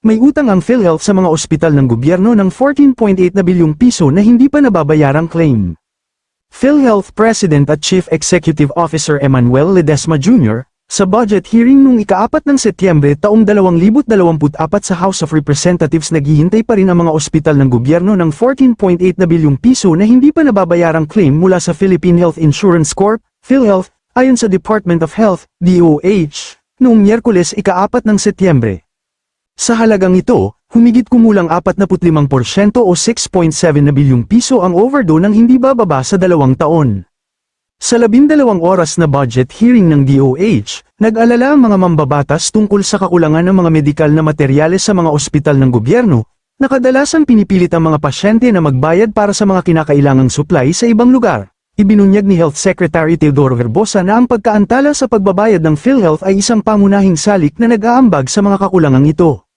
May utang ang PhilHealth sa mga ospital ng gobyerno ng 14.8 na bilyong piso na hindi pa nababayarang claim. PhilHealth President at Chief Executive Officer Emmanuel Ledesma Jr., sa budget hearing nung ikaapat ng Setyembre taong 2024 sa House of Representatives naghihintay pa rin ang mga ospital ng gobyerno ng 14.8 na bilyong piso na hindi pa nababayarang claim mula sa Philippine Health Insurance Corp, PhilHealth, ayon sa Department of Health, DOH, noong Miyerkules ikaapat ng Setyembre. Sa halagang ito, humigit kumulang 45% o 6.7 na bilyong piso ang overdue nang hindi bababa sa dalawang taon. Sa labindalawang oras na budget hearing ng DOH, nag-alala ang mga mambabatas tungkol sa kakulangan ng mga medikal na materyales sa mga ospital ng gobyerno, na kadalasang pinipilit ang mga pasyente na magbayad para sa mga kinakailangang supply sa ibang lugar. Ibinunyag ni Health Secretary Teodoro Herbosa na ang pagkaantala sa pagbabayad ng PhilHealth ay isang pangunahing salik na nag-aambag sa mga kakulangang ito.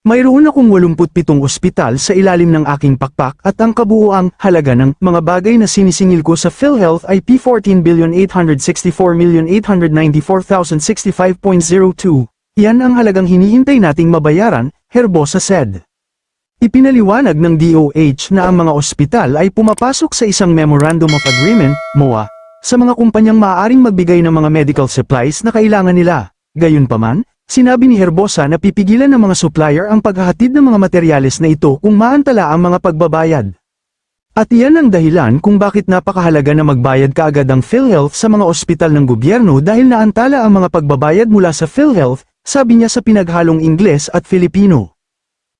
Mayroon akong 87 ospital sa ilalim ng aking pakpak at ang kabuuang halaga ng mga bagay na sinisingil ko sa PhilHealth ay P14,864,894,065.02. Yan ang halagang hinihintay nating mabayaran, Herbosa said. Ipinaliwanag ng DOH na ang mga ospital ay pumapasok sa isang Memorandum of Agreement, MOA, sa mga kumpanyang maaaring magbigay ng mga medical supplies na kailangan nila. Gayunpaman, sinabi ni Herbosa na pipigilan ng mga supplier ang paghahatid ng mga materyales na ito kung maantala ang mga pagbabayad. At iyan ang dahilan kung bakit napakahalaga na magbayad kaagad ang PhilHealth sa mga ospital ng gobyerno dahil naantala ang mga pagbabayad mula sa PhilHealth, sabi niya sa pinaghalong Ingles at Filipino.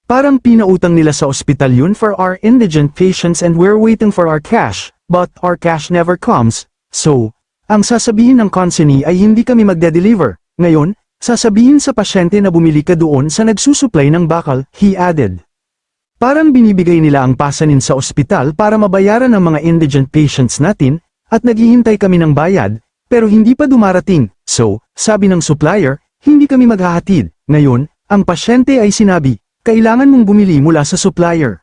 Parang pinautang nila sa ospital yun for our indigent patients and we're waiting for our cash, but our cash never comes, so, ang sasabihin ng consignee ay hindi kami magde-deliver. Ngayon, sasabihin sa pasyente na bumili ka doon sa nagsusupply ng bakal, he added. Parang binibigay nila ang pasanin sa ospital para mabayaran ang mga indigent patients natin, at naghihintay kami ng bayad, pero hindi pa dumarating, so, sabi ng supplier, hindi kami maghahatid. Ngayon, ang pasyente ay sinabi, kailangan mong bumili mula sa supplier.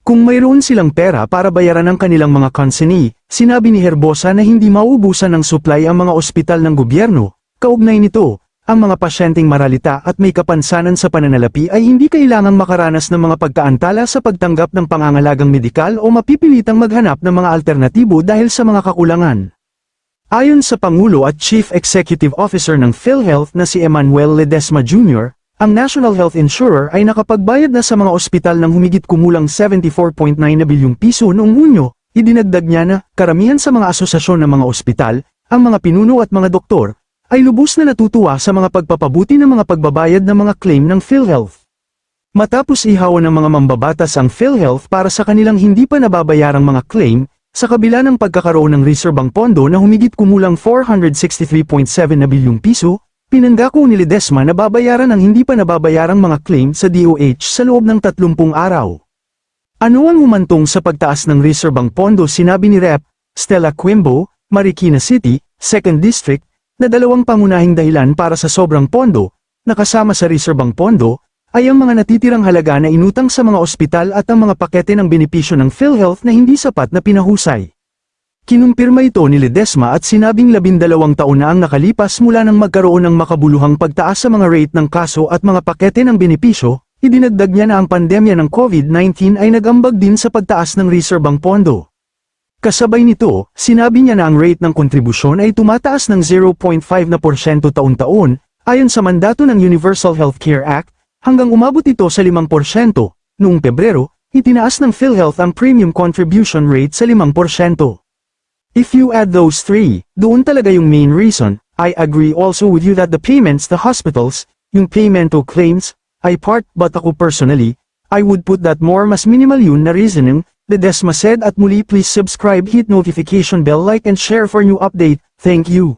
Kung mayroon silang pera para bayaran ang kanilang mga consignee, sinabi ni Herbosa na hindi mauubusan ng supply ang mga ospital ng gobyerno, kaugnay nito, ang mga pasyenteng maralita at may kapansanan sa pananalapi ay hindi kailangang makaranas ng mga pagkaantala sa pagtanggap ng pangangalagang medikal o mapipilitang maghanap ng mga alternatibo dahil sa mga kakulangan. Ayon sa Pangulo at Chief Executive Officer ng PhilHealth na si Emmanuel Ledesma Jr., ang National Health Insurer ay nakapagbayad na sa mga ospital ng humigit kumulang 74.9 na bilyong piso noong Hunyo, idinagdag niya na, karamihan sa mga asosasyon ng mga ospital, ang mga pinuno at mga doktor, ay lubos na natutuwa sa mga pagpapabuti ng mga pagbabayad ng mga claim ng PhilHealth. Matapos ihawan ng mga mambabatas ang PhilHealth para sa kanilang hindi pa nababayarang mga claim, sa kabila ng pagkakaroon ng reserbang pondo na humigit kumulang 463.7 na bilyong piso, pinangako ni Ledesma na babayaran ang hindi pa nababayarang mga claim sa DOH sa loob ng 30 araw. Ano ang humantong sa pagtaas ng reserbang pondo sinabi ni Rep. Stella Quimbo, Marikina City, 2nd District, na dalawang pangunahing dahilan para sa sobrang pondo, nakasama sa reserbang pondo, ay ang mga natitirang halaga na inutang sa mga ospital at ang mga pakete ng benepisyo ng PhilHealth na hindi sapat na pinahusay. Kinumpirma ito ni Ledesma at sinabing labindalawang taon na ang nakalipas mula nang magkaroon ng makabuluhang pagtaas sa mga rate ng kaso at mga pakete ng benepisyo, idinagdag niya na ang pandemya ng COVID-19 ay nagambag din sa pagtaas ng reserbang pondo. Kasabay nito, sinabi niya na ang rate ng kontribusyon ay tumataas ng 0.5 na porsyento taon-taon, ayon sa mandato ng Universal Healthcare Act, hanggang umabot ito sa 5%. Noong Pebrero, itinaas ng PhilHealth ang premium contribution rate sa 5%. If you add those three, doon talaga yung main reason, I agree also with you that the payments to hospitals, yung payment to claims, ay part but ako personally, I would put that more mas minimal yun na reasoning, Ledesma said at muli please subscribe hit notification bell like and share for new update, thank you.